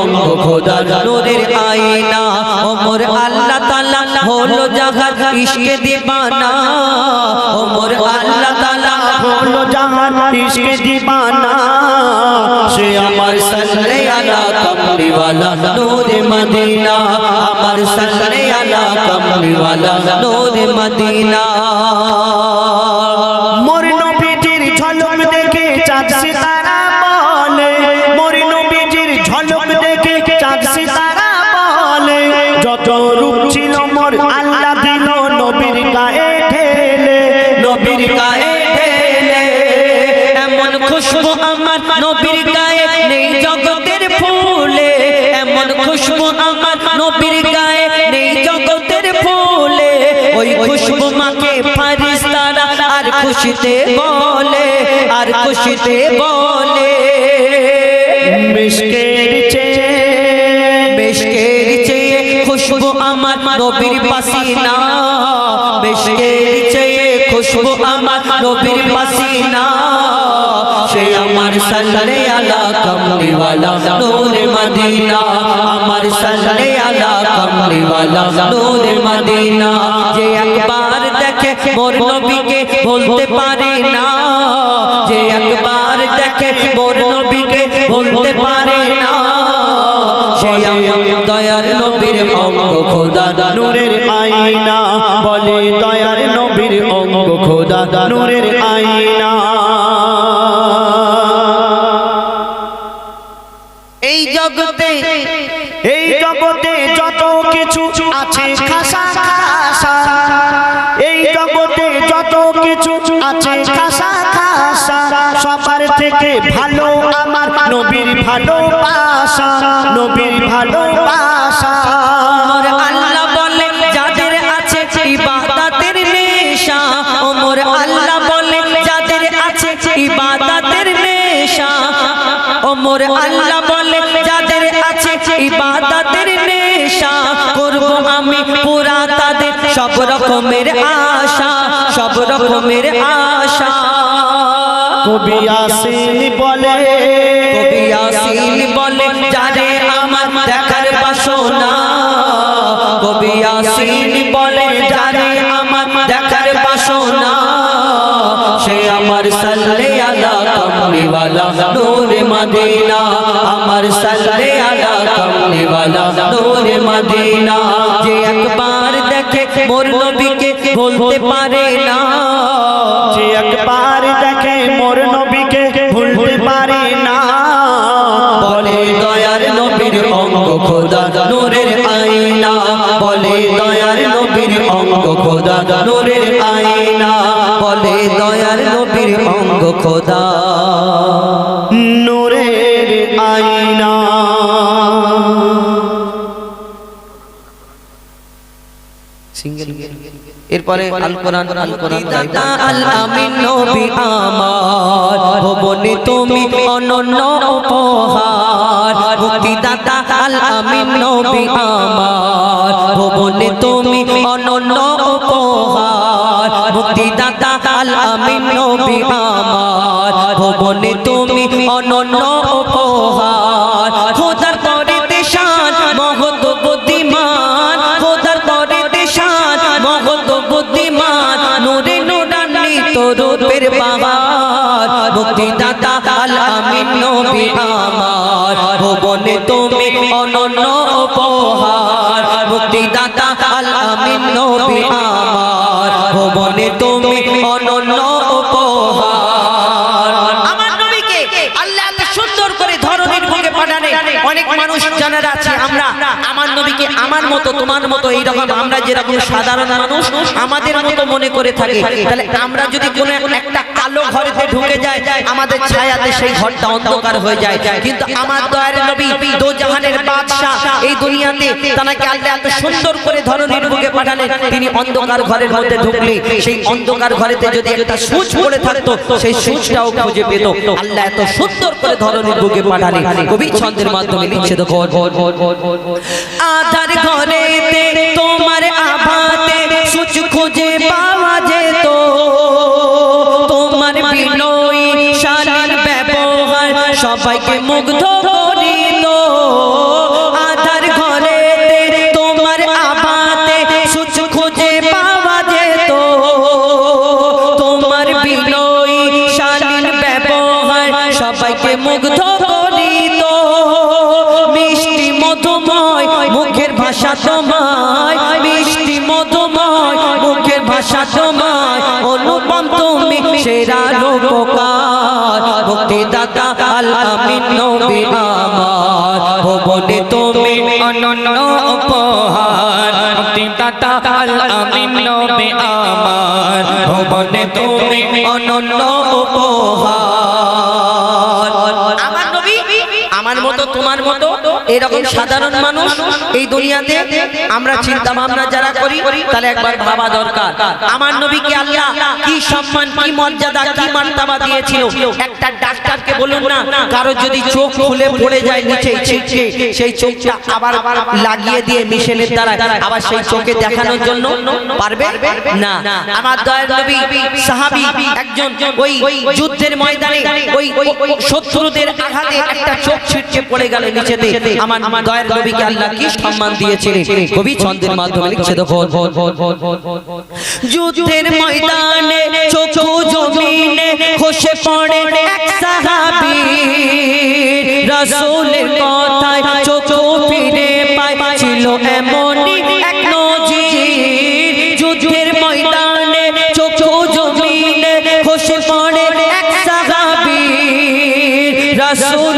অঙ্গ খোদা নূরের আয়না ওমর আল্লাহ তাআলা হলো জাহান ইশকে দিবানা। ওমর আল্লাহ তাআলা হলো জাহান ইশকে দিবানা। সে আমার সাল্লে আলা কমলি ওয়ালা নূরে মদিনা। মদিনা। আমার নবীর গায়ে নেই জগতের ফুলে এমন খুশবু আমার নবীর গায়ে নেই জগতের ফুলে। ওই খুশবু মাকে ফারিস্তারা আর খুশিতে বলে আর খুশিতে বলে। মিশকের চেয়ে বেশকের চেয়ে খুশবু আমার নবীর পাসিনা। বেশকের চেয়ে খুশবু আমার নবীর পাসিনা। সে আমার সাল্লে আলা কমলি ওয়ালা নূরে মদিনা। আমার সাল্লে আলা কমলি ওয়ালা নূরে মদিনা। যে একবার দেখে মোর নবীকে বলতে পারে না, যে একবার দেখে মোর নবীকে বলতে পারে না। দয়ার নবীর অঙ্গ খোদা, নূরের আইনা বলে দয়ার নবীর অঙ্গ খোদা, নূরের আইনা থেকে ভালো আমার নবীর ভালোবাসা নবীর ভালোবাসা আল্লাহ বলে, যাদের আছে নেশা। ওমর আল্লাহ বলে, যাদের আছে নেশা। ওমর আল্লাহ বলে, যাদের আছে নেশা। করব আমি পুরা তাদের সব রকমের আশা, সব রকমের আশা। কবি আসিন বলে কবি আসিল বলে যারে আমার দেখার বাসনা। কবি আসিল বলে যারে আমার দেখার বাসনা। সে আমার সাল্লে আলা কমলি ওয়ালা নূরে মদিনা। আমার সাল্লে আলা কমলি ওয়ালা নূরে মদিনা। যে একবার দেখে মোর নবীকে বলতে পারে না খোদা নূরের আইনা সিঙ্গেল এরপরে আল কোরআন আল কোরআন আল আমিন নবী আমার। ভবনে তুমি অনন্য উপহার। মুক্তিদাতা আল আমিন নবী আমার। ভবনে তুমি অনন্য নবী আমার, ভবনে তুমি অনন্য উপহার। খোদার পরে দেশান মহৎ বুদ্ধিমান। খোদার পরে দেশান মহৎ বুদ্ধিমান। নূরে নূরান্বিত রূপের বাহার মুক্তিদাতা আল নবী আমার, ভুবনে তুমি অনন্য উপহার। মুক্তিদাতা আল নবী আমার, ভুবনে তুমি আমার মতো, তোমার মতো এইরকম আমরা যেরকম সাধারণ মানুষ, আমাদের মতো মনে করে থাকি, তাহলে আমরা যদি কোনো একটা কালো ঢুকে যাই, আমাদের ছায়াতে সেই ঘরটা অন্ধকার হয়ে যায়। কিন্তু আমার নবী দো জাহানের বাদশা এই দুনিয়াতে তাকে আল্লাহ এত সুন্দর করে ধরনের বুকে পাঠালেন, তিনি অন্ধকার ঘরের মধ্যে ঢুকলে, সেই অন্ধকার ঘরেতে যদি একটা সুচ পড়ে থাকতো, সেই সুচটাও খুঁজে পেত। আল্লাহ এত সুন্দর করে ধরনের পাঠালেন। কবি ছন্দের মাধ্যমে লিখছে আধার ঘরেতে তোমার আভাতে সুচ খুঁজে পাওয়া যেত। তোমার বিনয়ী শালীন ব্যবহার সবাইকে মুগ্ধ করিত ভাষা তোমায় অনুপম তুমি, সেরা রূপকার। ভক্তি দাতা আল আমিন নবী আমার। ভুবনে তুমি অনন্য উপহার। ভক্তি দাতা আল আমিন নবী আমার। ভুবনে তুমি অনন্য উপহার। মতো, তোমার মতো, এরকম সাধারণ মানুষ এই দুনিয়াতে আমরা চিন্তা ভাবনা যারা করি, তাহলে একবার ভাবা দরকার। আমার নবীকে আল্লাহ কি সম্মান, কি মর্যাদা, কি মার্তাবা দিয়েছিল? একটা ডাক্তারকে বলুন না, কারও যদি চোখ খুলে পড়ে যায় নিচে, ছিটকে, সেই চোখটা আবার লাগিয়ে দিয়ে মিশেলের দ্বারা আবার সেই চোখে দেখানোর জন্য পারবে? না। আমার দয়াল নবী, সাহাবী, একজন ওই যুদ্ধের ময়দানে, ওই শত্রুদের আঘাতে একটা চোখ ছিটকে পড়ে গেল নিচেতে আমার দয়াল নবীকে আল্লাহ কি সম্মান দিয়েছিলেন? কবি ছন্দের মাধ্যমে লিখছে দেখো যুদ্ধের ময়দানে চোখু জমিনে খসে পড়ে এক সাহাবী। রাসূলের কথায় চোখু ফিরে পায়। ছিল এমনই এক নজির। যুদ্ধের ময়দানে চোখু জমিনে খসে পড়ে এক সাহাবী। রাসূলের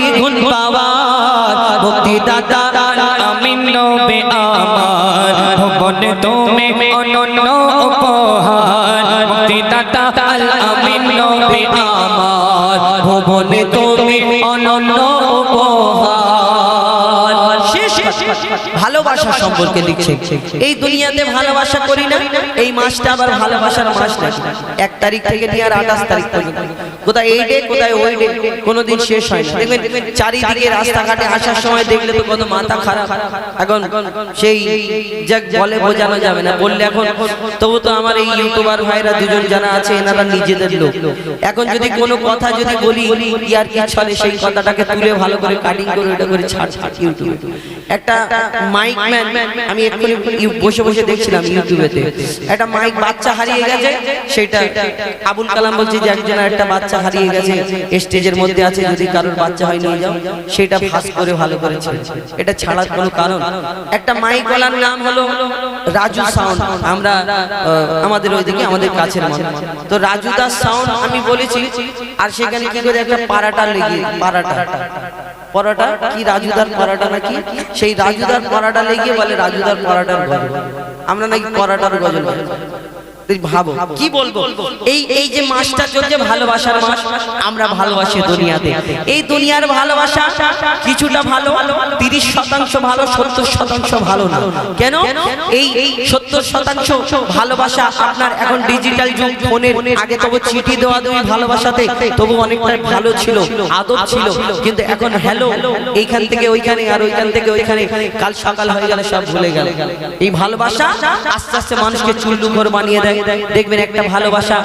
দ্বিগুণ পাওয়ার ভক্তি দাতা আমিন নবে আমার। ভবন তুমি অনন্য উপহার। আমি নবে আমার। ভবন তুমি অনন্য ভালোবাসা সম্পর্কে লিখছে এই দুনিয়াতে ভালোবাসা করি না এই মাসটা আবার ভালোবাসার মাস না এক তারিখ থেকে নিয়ে আর আঠাশ তারিখ পর্যন্ত। কোথায় এই ডে কোথায় ওই ডে কোনোদিন শেষ হয় না। দেখবেন চারিদিকে রাস্তাঘাটে আসার সময় দেখলে তো কত মাথা খারাপ। এখন সেই যাক বলে বোঝানো যাবে না। বললে এখন তবু তো আমার এই ইউটিউবার ভাইরা দুজন যারা আছে এনারা নিজেদের লোক। এখন যদি কোনো কথা যদি বলি ইয়ার কি ছলে সেই কথাটাকে তুলে ভালো করে কাটিং করে ওটা করে ছাড় ছাড় ইউটিউবে একটা মাইক ম্যান আমি বসে বসে দেখছিলাম একটা মাইক বাচ্চা হারিয়ে গেছে, সেটা আবুল কালাম যে একটা বাচ্চা হারিয়ে গেছে, স্টেজের মধ্যে আছে কারোর বাচ্চা সেটা ছাড়ার কারণ? একটা নাম হলো রাজু সাউন্ড আমরা আমাদের ওইদিকে, আমাদের কাছের তো রাজু দাস সাউন্ড আমি বলেছি, আর সেখানে কি করে একটা পাড়াটা লেগে পাড়াটা। পরাটা? কি রাজুদার পরাটা নাকি? সেই রাজুদার পরাটা লেগে বলে রাজুদার পরাটার গজল। আমরা নাকি পরাটার গজল ভাবো কি বলব? এই এই যে মাসটা চলছে ভালোবাসার মাস আমরা ভালোবাসি দুনিয়াতে। এই দুনিয়ার ভালোবাসা কিছুটা ভালো তিরিশ শতাংশ ভালো সত্তর শতাংশ ভালো না। কেন? এই সত্তর শতাংশ ভালোবাসা আপনার এখন ডিজিটাল যুগ ফোনের আগে তবু চিঠি দেওয়া দেওয়া ভালোবাসাতে তবু অনেকটা ভালো ছিল আদব ছিল। কিন্তু এখন হ্যালো এইখান থেকে ওইখানে আর ওইখান থেকে ওইখানে কাল সকাল হয়ে গেলে সব ভুলে গেল। এই ভালোবাসা আস্তে আস্তে মানুষকে চুল্লু ঘর বানিয়ে দেয়। দিয়ে দেয় দেখবেন একটা ভালোবাসা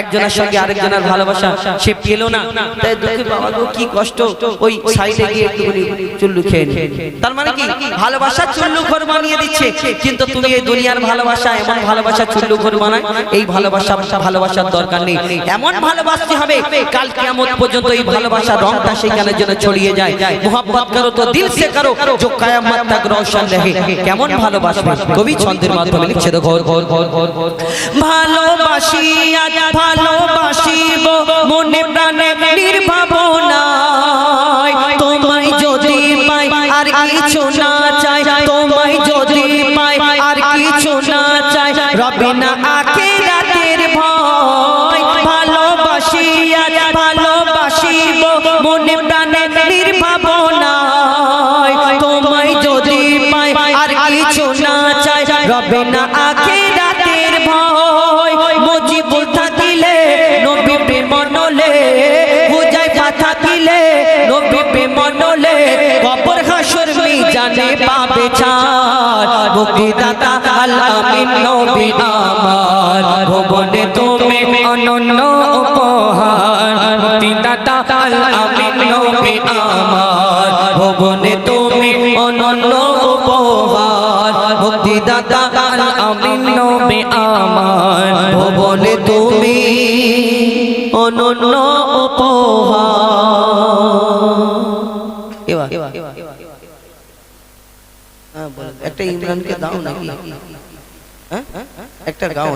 একজনের সঙ্গে আরেকজনের ভালোবাসা সে পেল না। তাই দুঃখে বাবা কি কষ্ট ওই সাইডে গিয়ে একটুখানি চুল্লু খেয়ে নি। মানে তার মানে কি? ভালোবাসা চুল্লু ঘর বানিয়ে দিচ্ছে। কিন্তু তুমি এই দুনিয়ার ভালোবাসা এমন ভালোবাসা চুল্লু ঘর বানায় এই ভালোবাসা ভালোবাসার দরকার নেই। এমন ভালোবাসতে হবে কাল কিয়ামত পর্যন্ত এই ভালোবাসা রংটা সেখানে যেন ছড়িয়ে যায়। মোহাম্মত করো তো দিল সে করো যে কায়ামত তক রোশন রহে কেমন ভালোবাসবে? কবি ছন্দের মাধ্যমে লিখছে ঘর ঘর ঘর ঘর ঘর ভালোবাসি আজ ভালোবাসিব, মনে প্রাণে নির্ভাবনায়। তোমায় যদি পাই, আর কিছু না চাই। তোমায় যদি পাই, আর কিছু না চাই। রবে না পাবে ছাড় মুক্তি দাতা আলামিন নবী আমার। ভুবনে তুমি অনন্য উপহার। মুক্তি দাতা আলামিন নবী আমার। ভুবনে তুমি অনন্য উপহার। মুক্তি দাতা আল আমিন নবী আমার। ভবনে তুমি অনন্য উপহার। এবার। একটা ইমরানকে দাও নাকি হ্যাঁ? একটা গাও